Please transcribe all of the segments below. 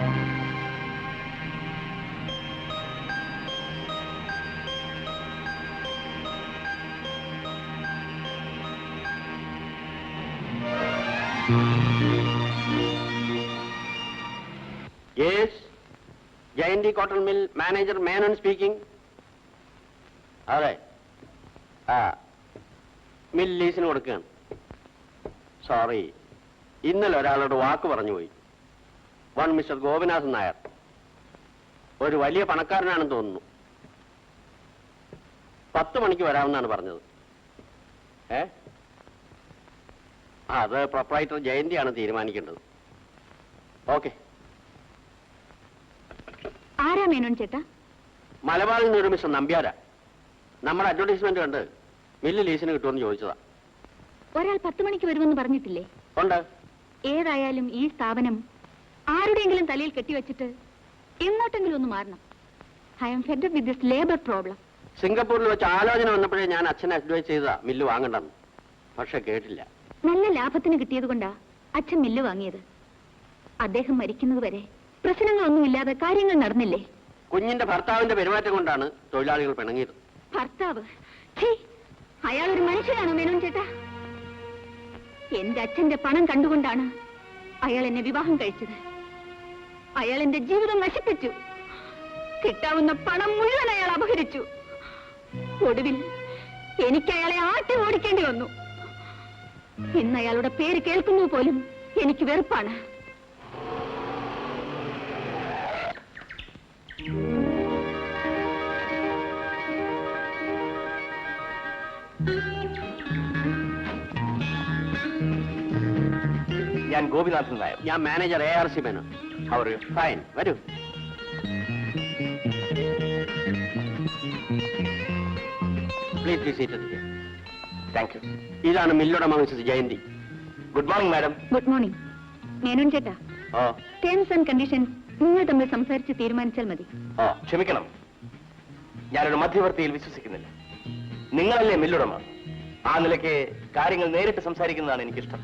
Yes Jayanthi cotton mill manager Menon speaking അതെ ആ mill ലീസിന് കൊടുക്കുകയാണ്. സോറി ഇന്നലെ ഒരാളോട് വാക്ക് പറഞ്ഞു പോയി. മിസ്റ്റർ ഗോപിനാഥൻ നായർ. ഒരു വലിയ പണക്കാരനാണെന്ന് തോന്നുന്നു. പത്ത് മണിക്ക് വരാമെന്നാണ് പറഞ്ഞത്. ഏ? അത് പ്രൊപ്പറൈറ്റർ ജയന്തിയാണ് തീരുമാനിക്കേണ്ടത്. ഓക്കെ. ആരാ മേനോൻ ചേട്ടാ? മലബാറിൽ നിന്ന് ഒരു മിസ്റ്റർ നമ്പ്യാര. നമ്മുടെ അഡ്വർടൈസ്മെന്റ് കണ്ട് മില്ല് ലീസിന് കിട്ടുമെന്ന് ചോദിച്ചതാ. ഒരാൾ പത്ത് മണിക്ക് വരുമെന്ന് പറഞ്ഞിട്ടില്ലേ? ഉണ്ട്. ഏതായാലും ഈ സ്ഥാപനം ആരുടെയെങ്കിലും തലയിൽ കെട്ടിവെച്ചിട്ട് എങ്ങോട്ടെങ്കിലും ഒന്ന് മാറണം. I am fed with this labour problem സിംഗപ്പൂരിൽ വെച്ച് ആലോചന വന്നപ്പോഴേ ഞാൻ അച്ഛനെ അഡ്വൈസ് ചെയ്താ മില്ല് വാങ്ങണ്ടെന്ന്. പക്ഷെ കേട്ടില്ല. നല്ല ലാഭത്തിന് കിട്ടിയത് കൊണ്ടാ അച്ഛൻ മില്ല് വാങ്ങിയത്. അദ്ദേഹം മരിക്കുന്നത് വരെ പ്രശ്നങ്ങളൊന്നുമില്ലാതെ കാര്യങ്ങൾ നടന്നില്ലേ? കുഞ്ഞിന്റെ ഭർത്താവിന്റെ പെരുമാറ്റം കൊണ്ടാണ് തൊഴിലാളികൾ പിണങ്ങിയത്. ഭർത്താവ്? അയാൾ ഒരു മനുഷ്യനാണോ മേനോൻ ചേട്ടാ? എന്റെ അച്ഛന്റെ പണം കണ്ടുകൊണ്ടാണ് അയാൾ എന്നെ വിവാഹം കഴിച്ചത്. അയാൾ എന്റെ ജീവിതം നശിപ്പിച്ചു. കിട്ടാവുന്ന പണം മുഴുവൻ അയാൾ അപഹരിച്ചു. ഒടുവിൽ എനിക്ക് അയാളെ ആട്ടി ഓടിക്കേണ്ടി വന്നു. ഇന്ന് അയാളുടെ പേര് കേൾക്കുന്നു പോലും എനിക്ക് വെറുപ്പാണ്. ഞാൻ ഗോപിനാഥൻ നായർ. ഞാൻ manager A R C Menon our fine വരൂ. Please be seated thank you ഇതാണ് മില്ലുടമ Mrs Jayanti. Good morning madam good morning Menon ചേട്ടാ. ഓ ടേംസ് ആൻഡ് കണ്ടീഷൻസ് നിങ്ങൾ തമ്മിൽ സംസാരിച്ച് തീരുമാനിച്ചാൽ മതി. ഓ ക്ഷമിക്കണം. ഞാനൊരു മധ്യവർത്തിയിൽ വിശ്വസിക്കുന്നില്ല. നിങ്ങളല്ലേ മില്ലുടമ? ആ നിലയ്ക്ക് കാര്യങ്ങൾ നേരിട്ട് സംസാരിക്കുന്നതാണ് എനിക്കിഷ്ടം.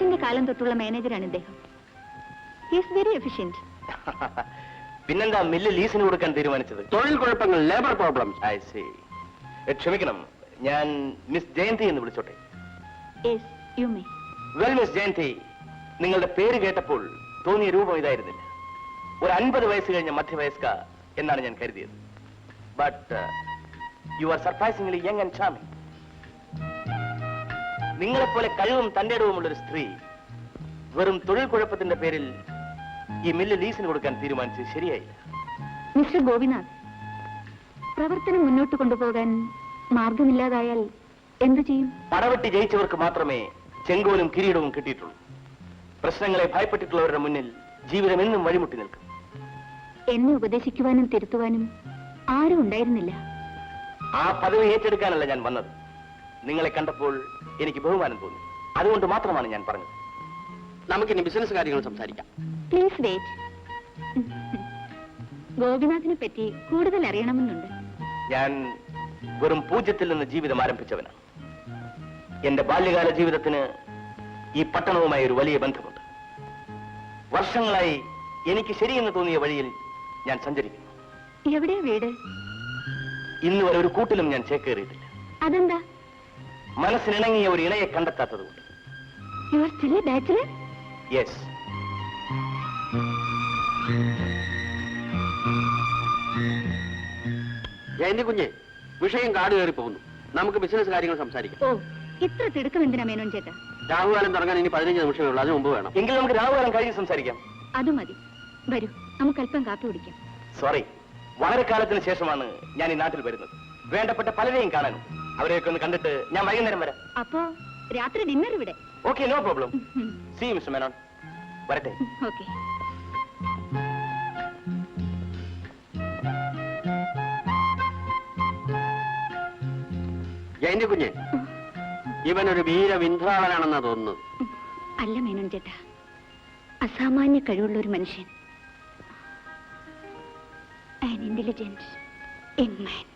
അച്ഛന്റെ കാലം തൊട്ടുള്ള മാനേജറാണ് ഇദ്ദേഹം. ഈസ് വെരി എഫിഷ്യന്റ് പിന്നെന്താ മില്ല് ലീസിന് കൊടുക്കാൻ തീരുമാനിച്ചത്? തൊഴിൽ കുഴപ്പങ്ങൾ ലേബർ പ്രോബ്ലംസ് ഐ സി. ക്ഷമിക്കണം. ഞാൻ മിസ് ജയന്തി എന്ന് വിളിച്ചോട്ടെ? Yes you may well miss Jayanti നിങ്ങളുടെ പേര് കേട്ടപ്പോൾ തോന്നിയ രൂപം ഇതായിരുന്നില്ല. ഒരു അൻപത് വയസ്സ് കഴിഞ്ഞ മധ്യവയസ്ക എന്നാണ് ഞാൻ കരുതിയത്. But you are surprisingly young and charming നിങ്ങളെപ്പോലെ കഴിവും തന്റെ ഇടവുമുള്ള ഒരു സ്ത്രീ വെറും തൊഴിൽ കുഴപ്പത്തിന്റെ പേരിൽ ഈ മില്ല് ലീസിന് കൊടുക്കാൻ തീരുമാനിച്ചത് ശരിയായില്ല. മിസ്റ്റർ ഗോപിനാഥ് പ്രവർത്തനം മുന്നോട്ട് കൊണ്ടുപോകാൻ മാർഗമില്ലാതായാൽ എന്തു ചെയ്യും? പടവെട്ടി ജയിച്ചവർക്ക് മാത്രമേ ചെങ്കോലും കിരീടവും കിട്ടിയിട്ടുള്ളൂ. പ്രശ്നങ്ങളെ ഭയപ്പെട്ടിട്ടുള്ളവരുടെ മുന്നിൽ ജീവിതം എന്നും വഴിമുട്ടി നിൽക്കും. എന്നെ ഉപദേശിക്കുവാനും തിരുത്തുവാനും ആരും ഉണ്ടായിരുന്നില്ല. ആ പദവി ഏറ്റെടുക്കാനല്ല ഞാൻ വന്നത്. നിങ്ങളെ കണ്ടപ്പോൾ എനിക്ക് ബഹുമാനം തോന്നി. അതുകൊണ്ട് മാത്രമാണ് ഞാൻ പറഞ്ഞത്. നമുക്കിനി ബിസിനസ് കാര്യങ്ങൾ സംസാരിക്കാം. പ്ലീസ് വെയിറ്റ് ഗോപിനാഥിനെ പറ്റി കൂടുതൽ അറിയണമെന്നുണ്ട്. ഞാൻ വെറും പൂജ്യത്തിൽ നിന്ന് ജീവിതം ആരംഭിച്ചവനാണ്. എന്റെ ബാല്യകാല ജീവിതത്തിന് ഈ പട്ടണവുമായി ഒരു വലിയ ബന്ധമുണ്ട്. വർഷങ്ങളായി എനിക്ക് ശരിയെന്ന് തോന്നിയ വഴിയിൽ ഞാൻ സഞ്ചരിക്കുന്നു. എവിടെയാ വീട്? ഇന്നുവരെ ഒരു കൂട്ടിലും ഞാൻ ചേക്കേറിയിട്ടില്ല. അതെന്താ? മനസ്സിനിണങ്ങിയ ഒരു ഇണയെ കണ്ടെത്താത്തതുകൊണ്ട്. You are still bachelor yes Jayanti കുഞ്ഞെ വിഷയം കാട് കയറി പോകുന്നു. നമുക്ക് ബിസിനസ് കാര്യങ്ങൾ സംസാരിക്കാം. ഓ ഇത്ര തിടുക്കം എന്തിനാ മേനോൻ ചേട്ടാ? രാഹുകാലം തുടങ്ങാൻ ഇനി പതിനഞ്ച് നിമിഷമേ ഉള്ളൂ അതിന് മുമ്പ് വേണം. എങ്കിൽ നമുക്ക് രാഹുകാലം കഴിഞ്ഞ് സംസാരിക്കാം. അത് മതി. വരൂ നമുക്ക് അല്പം കാപ്പി കുടിക്കാം. സോറി വളരെ കാലത്തിന് ശേഷമാണ് ഞാൻ ഈ നാട്ടിൽ വരുന്നത്. വേണ്ടപ്പെട്ട പലരെയും കാണാനും. അവരെയൊക്കെ ഒന്ന് കണ്ടിട്ട് ഞാൻ വൈകുന്നേരം വരാം. അപ്പോ രാത്രി ഡിന്നർ ഇവിടെ. Okay no problem see mister Menon വരട്ടെ. ഓക്കെ ജയന്റെ കുഞ്ഞ്. ഇവനൊരു വീര വിന്ധ്രാളനാണെന്നാ തോന്നുന്നു. അല്ല മേനോൻ ചേട്ടാ. അസാമാന്യ കഴിവുള്ള ഒരു മനുഷ്യൻ. ആൻ ഇന്റലിജന്റ് യങ് മാൻ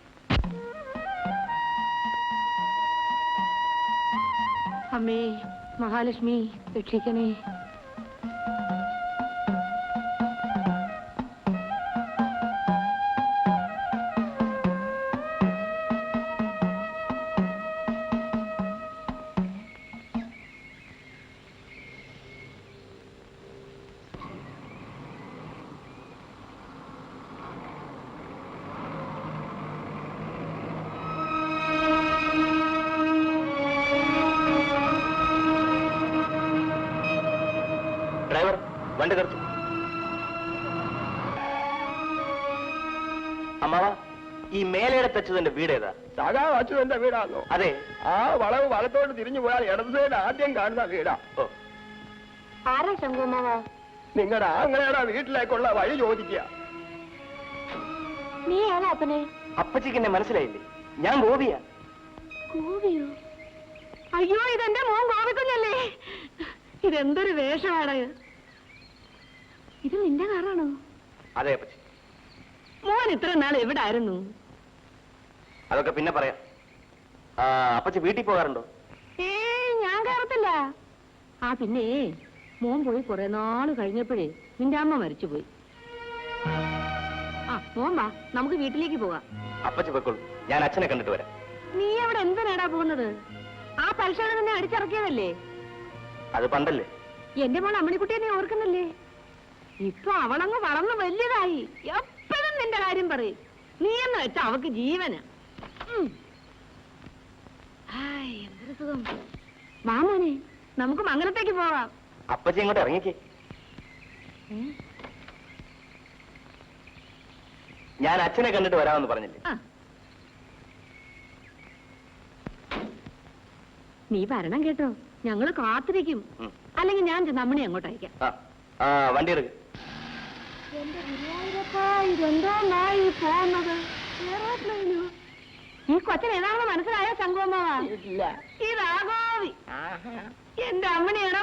അമ്മേ മഹാലക്ഷ്മി രക്ഷിക്കണേ. വണ്ടി നിർത്തും. അമ്മാവ ഈ മേലയുടെ തച്ചതിന്റെ വീട് ഏതാ? സഖാ അച്യുതന്റെ വീടാണോ അതെ. ആ വളവ് വലത്തോട്ട് തിരിഞ്ഞു പോയാൽ ഇടത് സൈഡ് ആദ്യം കാണുന്ന വീടാ. ആരാ ശങ്കുമാവ നിങ്ങളുടെ ആങ്ങളയുടെ വീട്ടിലേക്കുള്ള വഴി ചോദിക്കുക. നീ ആരാ അപ്പനെ? അപ്പച്ചിക്ക് എന്നെ മനസ്സിലായില്ലേ? ഞാൻ ഗോപിയാ. ഗോപിയോ? അയ്യോ ഇതെന്റെ മോൻ ഗോപിക്കുന്നല്ലേ ഇതെന്തൊരു വേഷമാണ് ഇത് നിന്റെ കാറാണോ? അതെ അപ്പച്ചി. മോൻ ഇത്ര നാൾ എവിടെ ആയിരുന്നു അതൊക്കെ പിന്നെ പറയാം. ആ, അപ്പച്ചി വീട്ടിൽ പോകാറുണ്ടോ? ഏ ഞാൻ കയറത്തില്ല. ആ പിന്നെ മോൻ പോയി കുറെ നാൾ കഴിഞ്ഞപ്പോഴേ നിന്റെ അമ്മ മരിച്ചുപോയി. ആ മോൻ വാ നമുക്ക് വീട്ടിലേക്ക് പോവാം അപ്പച്ചി പൊയ്ക്കോളൂ. ഞാൻ അച്ഛനെ കണ്ടിട്ട് വരാം. നീ അവിടെ എന്തിനാടാ പോകുന്നത്? ആ പലിശയുടെ നിന്നെ അടിച്ചിറക്കിയതല്ലേ? അത് പണ്ടല്ലേ? എന്റെ മോൾ അമ്മണിക്കുട്ടിയെ നീ ഓർക്കുന്നില്ലേ? ഇപ്പൊ അവളങ്ങ് വളർന്ന് വലിയതായി എപ്പോഴും നിന്റെ കാര്യം പറയും. നീ എന്ന് വെച്ചാ അവക്ക് ജീവന. എന്തൊരു സുഖം. വാ നമുക്ക് മംഗലത്തേക്ക് പോവാം. അപ്പച്ചി ഇങ്ങോട്ട് ഇറങ്ങിക്കേ. ഞാൻ അച്ഛനെ കണ്ടിട്ട് വരാമെന്ന് പറഞ്ഞില്ലേ? നീ വരണം കേട്ടോ. ഞങ്ങൾ കാത്തിരിക്കും. അല്ലെങ്കിൽ ഞാൻ നമ്മണി അമ്മണി അങ്ങോട്ട് അയക്കാം. പോകുന്നത്? എയറോപ്ലെയിനോ? ഈ കൊച്ചൻ ഏതാണെന്ന് മനസ്സിലായോ ശങ്കുവമ്മാവാ ഇതാഗോവി എന്റെ അമ്മണിയുടെ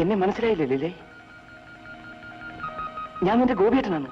എന്നെ മനസ്സിലായില്ലേ ലീലേ? ഞാൻ നിന്റെ ഗോപിയേട്ടനാണ്.